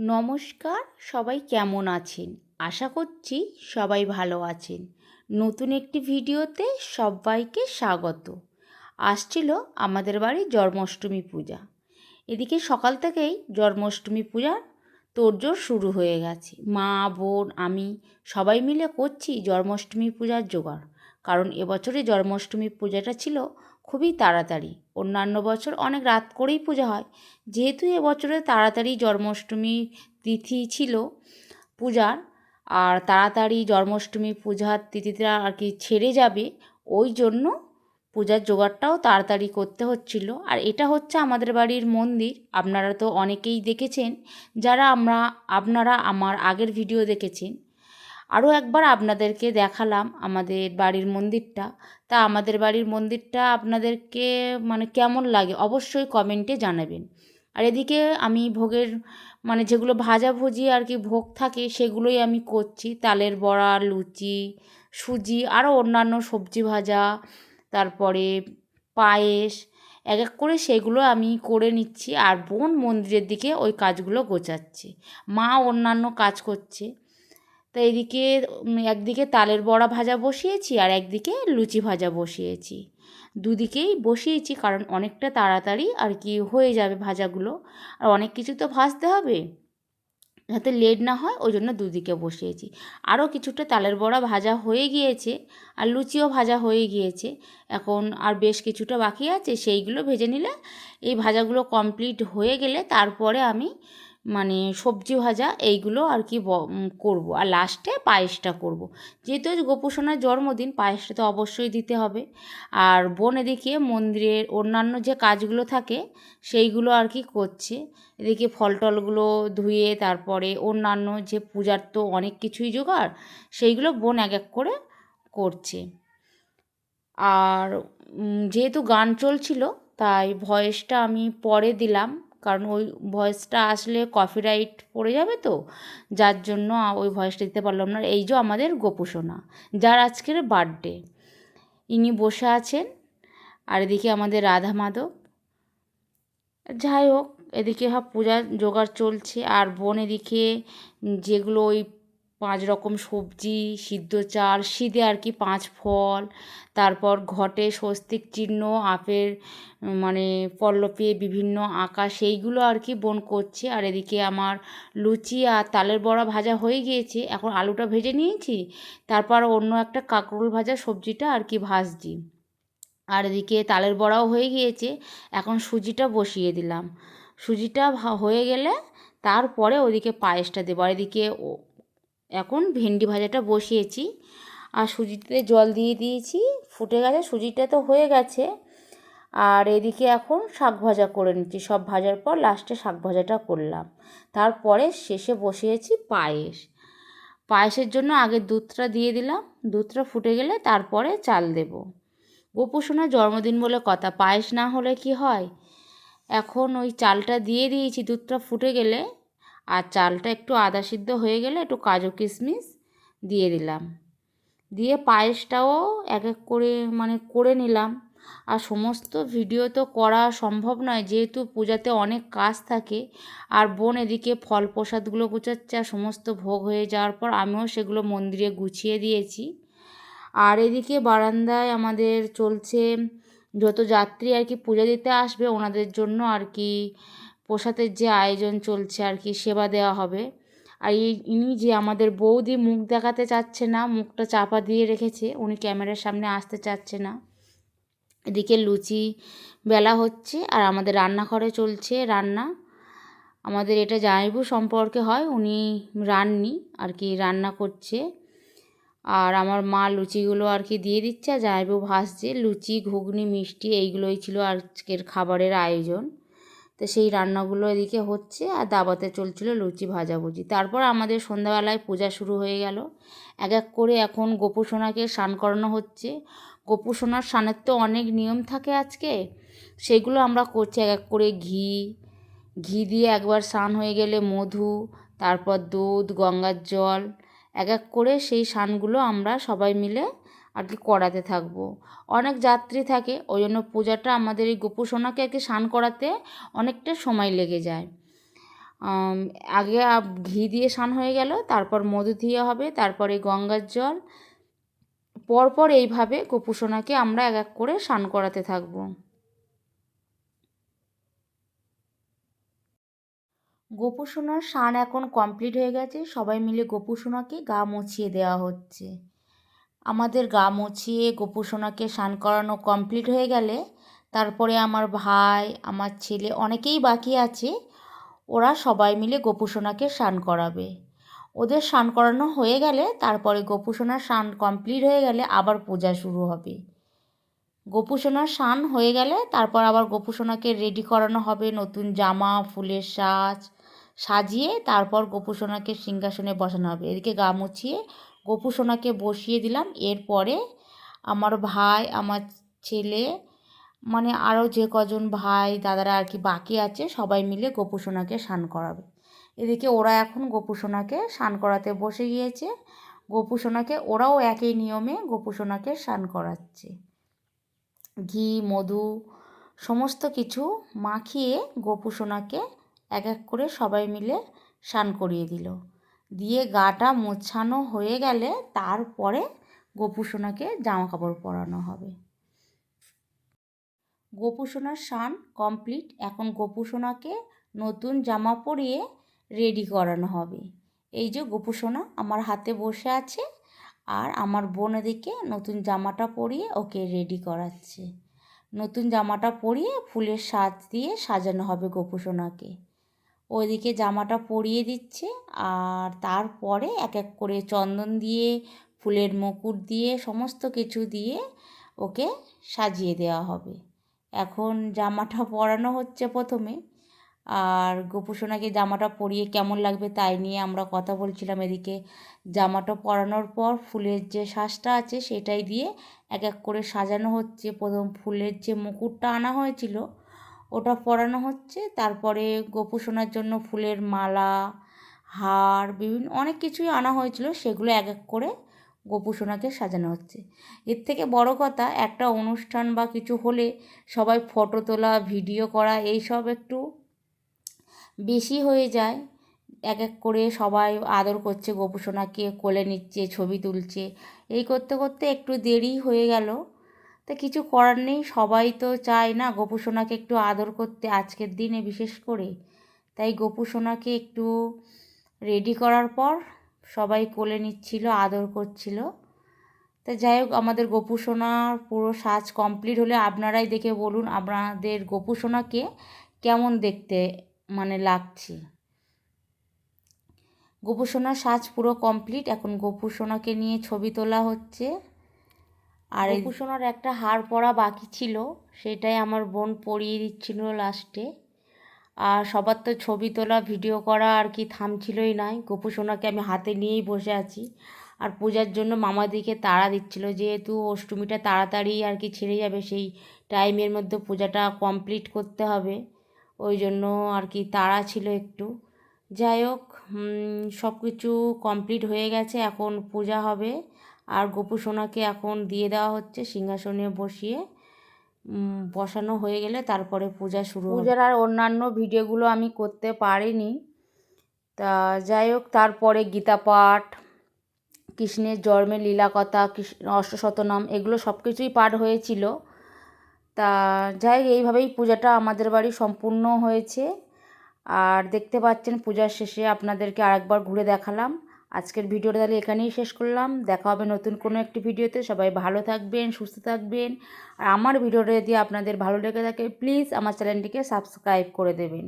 নমস্কার, সবাই কেমন আছেন? আশা করছি সবাই ভালো আছেন। নতুন একটি ভিডিওতে সবাইকে স্বাগত। আসছিল আমাদের বাড়ি জন্মাষ্টমী পূজা। এদিকে সকাল থেকেই জন্মাষ্টমী পূজার তোড়জোড় শুরু হয়ে গেছে। মা, বোন, আমি সবাই মিলে করছি জন্মাষ্টমী পূজার জোগাড়। কারণ এবছরে জন্মাষ্টমী পূজাটা ছিল খুবই তাড়াতাড়ি। অন্যান্য বছর অনেক রাত করেই পূজা হয়। যেহেতু এবছরে তাড়াতাড়ি জন্মাষ্টমী তিথি ছিল পূজার, আর তাড়াতাড়ি জন্মাষ্টমী পূজার তিথিটা আর কি ছেড়ে যাবে, ওই জন্য পূজার জোগাড়টাও তাড়াতাড়ি করতে হচ্ছিল। আর এটা হচ্ছে আমাদের বাড়ির মন্দির। আপনারা তো অনেকেই দেখেছেন। যারা আমরা, আপনারা আমার আগের ভিডিও দেখেছেন। আরও একবার আপনাদেরকে দেখালাম আমাদের বাড়ির মন্দিরটা। তা আমাদের বাড়ির মন্দিরটা আপনাদেরকে মানে কেমন লাগে অবশ্যই কমেন্টে জানাবেন। আর এদিকে আমি ভোগের মানে যেগুলো ভাজাভুজি আর কি ভোগ থাকে সেগুলোই আমি করছি। তালের বড়া, লুচি, সুজি, আরও অন্যান্য সবজি ভাজা, তারপরে পায়েস, এক এক করে সেগুলো আমি করে নিচ্ছি। আর বোন মন্দিরের দিকে ওই কাজগুলো গোছাচ্ছে। মা অন্যান্য কাজ করছে। তো এদিকে একদিকে তালের বড়া ভাজা বসিয়েছি আর একদিকে লুচি ভাজা বসিয়েছি। দুদিকেই বসিয়েছি কারণ অনেকটা তাড়াতাড়ি আর কি হয়ে যাবে ভাজাগুলো। আর অনেক কিছু তো ভাজতে হবে যাতে লেট না হয়, ওই জন্য দুদিকে বসিয়েছি। আরও কিছুটা তালের বড়া ভাজা হয়ে গিয়েছে আর লুচিও ভাজা হয়ে গিয়েছে। এখন আর বেশ কিছুটা বাকি আছে, সেইগুলো ভেজে নিলে এই ভাজাগুলো কমপ্লিট হয়ে গেলে তারপরে আমি মানে সবজি ভাজা এইগুলো আর কি করব। আর লাস্টে পায়েসটা করব। যেহেতু গোপুসোনার জন্মদিন, পায়েসটা তো অবশ্যই দিতে হবে। আর বোন এদিকে মন্দিরের অন্যান্য যে কাজগুলো থাকে, সেইগুলো আর কি করছে। এদিকে ফল টলগুলো ধুয়ে, তারপরে অন্যান্য যে পূজার তো অনেক কিছুই জোগাড়, সেইগুলো বোন এক এক করে করছে। আর যেহেতু গান চলছিল, তাই ভয়েসটা আমি পরে দিলাম। কারণ ওই ভয়েসটা আসলে কপিরাইট পড়ে যাবে তো, যার জন্য ওই ভয়েসটা দিতে পারলাম না। এই যে আমাদের গোপুসোনা, যার আজকের বার্থডে ইনি বসে আছেন। আর এদিকে আমাদের রাধা মাধব। যাই হোক, এদিকে সব পূজা জোগাড় চলছে। আর বোন এদিকে, যেগুলো ওই পাঁচ রকম সবজি, সিদ্ধ চাল শীতে আর কি পাঁচ ফল। তারপর ঘটে স্বস্তিক চিহ্ন, আপের মানে পল্লবে, বিভিন্ন আঁকা সেইগুলো আর কি বোন করছে। আর এদিকে আমার লুচি আর তালের বড়া ভাজা হয়ে গিয়েছে। এখন আলুটা ভেজে নিয়েছি। তারপর অন্য একটা কাঁকরোল ভাজা সবজিটা আর কি ভাজছি। আর এদিকে তালের বড়াও হয়ে গিয়েছে। এখন সুজিটা বসিয়ে দিলাম। সুজিটা হয়ে গেলে তারপরে ওদিকে পায়েসটা দেবো। আর এদিকে এখন ভেন্ডি ভাজাটা বসিয়েছি। আর সুজিতে জল দিয়ে দিয়েছি। ফুটে গেছে, সুজিটা তো হয়ে গেছে। আর এদিকে এখন শাক ভাজা করে নিচ্ছি। সব ভাজার পর লাস্টে শাক ভাজাটা করলাম। তারপরে শেষে বসিয়েছি পায়েস। পায়েসের জন্য আগে দুধটা দিয়ে দিলাম। দুধটা ফুটে গেলে তারপরে চাল দেব। গোপুসোনার জন্মদিন বলে কথা। পায়েস না হলে কি হয়? এখন ওই চালটা দিয়ে দিয়েছি। দুধটা ফুটে গেলে আর চালটা একটু আদা সিদ্ধ হয়ে গেলে একটু কাজু কিশমিশ দিয়ে দিলাম। দিয়ে পায়েসটাও এক এক করে মানে করে নিলাম। আর সমস্ত ভিডিও তো করা সম্ভব নয়, যেহেতু পূজাতে অনেক কাজ থাকে আর বোন এদিকে ফল প্রসাদগুলো গুছাচ্ছে আর সমস্ত ভোগ হয়ে যাওয়ার পর আমিও সেগুলো মন্দিরে গুছিয়ে দিয়েছি। আর এদিকে বারান্দায় আমাদের চলছে, যত যাত্রী আর কি পূজা দিতে আসবে ওনাদের জন্য আর কি প্রসাদের যে আয়োজন চলছে আর কি, সেবা দেওয়া হবে। আর এই ইনি যে আমাদের বৌদি মুখ দেখাতে চাচ্ছে না, মুখটা চাপা দিয়ে রেখেছে, উনি ক্যামেরার সামনে আসতে চাচ্ছে না। এদিকে লুচি বেলা হচ্ছে আর আমাদের রান্নাঘরে চলছে রান্না। আমাদের এটা জামাইবু সম্পর্কে হয়, উনি রাননি আর কি, রান্না করছে। আর আমার মা লুচিগুলো আর কি দিয়ে দিচ্ছে, আর জামাইবু ভাসছে লুচি, ঘুগনি, মিষ্টি, এইগুলোই ছিল আজকের খাবারের আয়োজন। তো সেই রান্নাগুলো এদিকে হচ্ছে আর দাবাতে চলছিল লুচি ভাজাভুজি। তারপর আমাদের সন্ধ্যাবেলায় পূজা শুরু হয়ে গেল। এক এক করে এখন গোপুসোনাকে স্নান করানো হচ্ছে। গোপুসোনার স্নানের তো অনেক নিয়ম থাকে আজকে। সেগুলো আমরা করছি, এক এক করে ঘি ঘি দিয়ে একবার স্নান হয়ে গেলে মধু, তারপর দুধ, গঙ্গার জল, এক এক করে সেই স্নানগুলো আমরা সবাই মিলে আর কি করাতে থাকব। অনেক যাত্রী থাকে ওই জন্য পূজাটা আমাদের এই গোপুসোনাকে আর কি স্নান করাতে অনেকটা সময় লেগে যায়। আগে ঘি দিয়ে স্নান হয়ে গেল, তারপর মধু দিয়ে হবে, তারপরে গঙ্গার জল। পরপর এইভাবে গোপুসোনাকে আমরা এক এক করে স্নান করাতে থাকব। গোপুসোনার স্নান এখন কমপ্লিট হয়ে গেছে, সবাই মিলে গোপুসোনাকে গা মুছিয়ে দেওয়া হচ্ছে। আমাদের গা মুছিয়ে গোপুসোনাকে স্নান করানো কমপ্লিট হয়ে গেলে তারপরে আমার ভাই, আমার ছেলে অনেকেই বাকি আছে, ওরা সবাই মিলে গোপুসোনাকে স্নান করাবে। ওদের স্নান করানো হয়ে গেলে তারপরে গোপুসোনার স্নান কমপ্লিট হয়ে গেলে আবার পূজা শুরু হবে। গোপুসোনার স্নান হয়ে গেলে তারপর আবার গোপুসোনাকে রেডি করানো হবে, নতুন জামা, ফুলের সাজ, সাজিয়ে তারপর গোপুসোনাকে সিংহাসনে বসানো হবে। এদিকে গা মুছিয়ে গোপুসোনাকে বসিয়ে দিলাম। এরপরে আমার ভাই, আমার ছেলে মানে আরও যে কজন ভাই, দাদারা আর কি বাকি আছে, সবাই মিলে গোপুসোনাকে স্নান করাবে। এদিকে ওরা এখন গোপুসোনাকে স্নান করাতে বসে গিয়েছে। গোপুসোনাকে, ওরাও একই নিয়মে গোপুসোনাকে স্নান করাচ্ছে। ঘি, মধু, সমস্ত কিছু মাখিয়ে গোপুসোনাকে এক এক করে সবাই মিলে স্নান করিয়ে দিল। দিয়ে গাটা মোছানো হয়ে গেলে তারপরে গোপুসোনাকে জামা কাপড় পরানো হবে। গোপুসোনার স্নান কমপ্লিট। এখন গোপুসোনাকে নতুন জামা পরিয়ে রেডি করানো হবে। এই যে গোপুসোনা আমার হাতে বসে আছে আর আমার বোন নতুন জামাটা পরিয়ে ওকে রেডি করাচ্ছে। নতুন জামাটা পরিয়ে ফুলের সাজ দিয়ে সাজানো হবে গোপুসোনাকে। ওইদিকে জামাটা পরিয়ে দিচ্ছে আর তারপরে এক এক করে চন্দন দিয়ে, ফুলের মুকুট দিয়ে, সমস্ত কিছু দিয়ে ওকে সাজিয়ে দেওয়া হবে। এখন জামাটা পরানো হচ্ছে প্রথমে। আর গোপুসোনাকে জামাটা পরিয়ে কেমন লাগবে তাই নিয়ে আমরা কথা বলছিলাম এদিকে। জামাটা পরানোর পর ফুলের যে শ্বাসটা আছে সেটাই দিয়ে এক এক করে সাজানো হচ্ছে। প্রথম ফুলের যে মুকুটটা আনা হয়েছিল ওটা পরানো হচ্ছে। তারপরে গোপুসোনার জন্য ফুলের মালা, হার, বিভিন্ন অনেক কিছুই আনা হয়েছিল। সেগুলো এক এক করে গোপুসোনাকে সাজানো হচ্ছে। এর থেকে বড় কথা, একটা অনুষ্ঠান বা কিছু হলে সবাই ফটো তোলা, ভিডিও করা, এইসব একটু বেশি হয়ে যায়। এক এক করে সবাই আদর করছে গোপুসোনাকে কোলে নিচ্ছে, ছবি তুলছে। এই করতে করতে একটু দেরি হয়ে গেল। তা কিছু করার নেই, সবাই তো চায় না গোপুসোনাকে একটু আদর করতে আজকের দিনে বিশেষ করে। তাই গোপুসোনাকে একটু রেডি করার পর সবাই কোলে নিচ্ছিল, আদর করছিল। তা যাই হোক, আমাদের গোপুসোনার পুরো সাজ কমপ্লিট হলে আপনারাই দেখে বলুন আপনাদের গোপুসোনাকে কেমন দেখতে মানে লাগছে। গোপুসোনার সাজ পুরো কমপ্লিট এখন গোপুসোনাকে নিয়ে ছবি তোলা হচ্ছে। আর গোপুসোনার একটা হার পরা বাকি ছিল, সেটাই আমার বোন পরিয়ে দিচ্ছিল লাস্টে আর সবার তো ছবি তোলা ভিডিও করা আর কি থামছিলই নাই। গোপুসোনাকে আমি হাতে নিয়েই বসে আছি। আর পূজার জন্য মামাদিকে তাড়া দিচ্ছিল, যেহেতু অষ্টমীটা তাড়াতাড়ি আর কি ছেড়ে যাবে, সেই টাইমের মধ্যে পূজাটা কমপ্লিট করতে হবে। ওই জন্য আর কি তাড়া ছিল একটু। যাই হোক সব কিছু কমপ্লিট হয়ে গেছে, এখন পূজা হবে। আর গোপু সোনাকে এখন দিয়ে দেওয়া হচ্ছে সিংহাসনে বসিয়ে বসানো হয়ে গেলে তারপরে পূজা শুরু পূজার আর অন্যান্য ভিডিওগুলো আমি করতে পারিনি। তা যাই হোক, তারপরে গীতা পাঠ, কৃষ্ণের জন্মের লীলা কথা কৃষ্ণ, অষ্টশতনাম, এগুলো সব কিছুই পাঠ হয়েছিল। তা যাই এইভাবেই পূজাটা আমাদের বাড়ি সম্পূর্ণ হয়েছে। আর দেখতে পাচ্ছেন, পূজার শেষে আপনাদেরকে আরেকবার ঘুরে দেখালাম। আজকের ভিডিওটা তাহলে এখানেই শেষ করলাম। দেখা হবে নতুন কোনো একটি ভিডিওতে। সবাই ভালো থাকবেন, সুস্থ থাকবেন। আর আমার ভিডিওটা যদি আপনাদের ভালো লেগে থাকে প্লিজ আমার চ্যানেলটিকে সাবস্ক্রাইব করে দেবেন।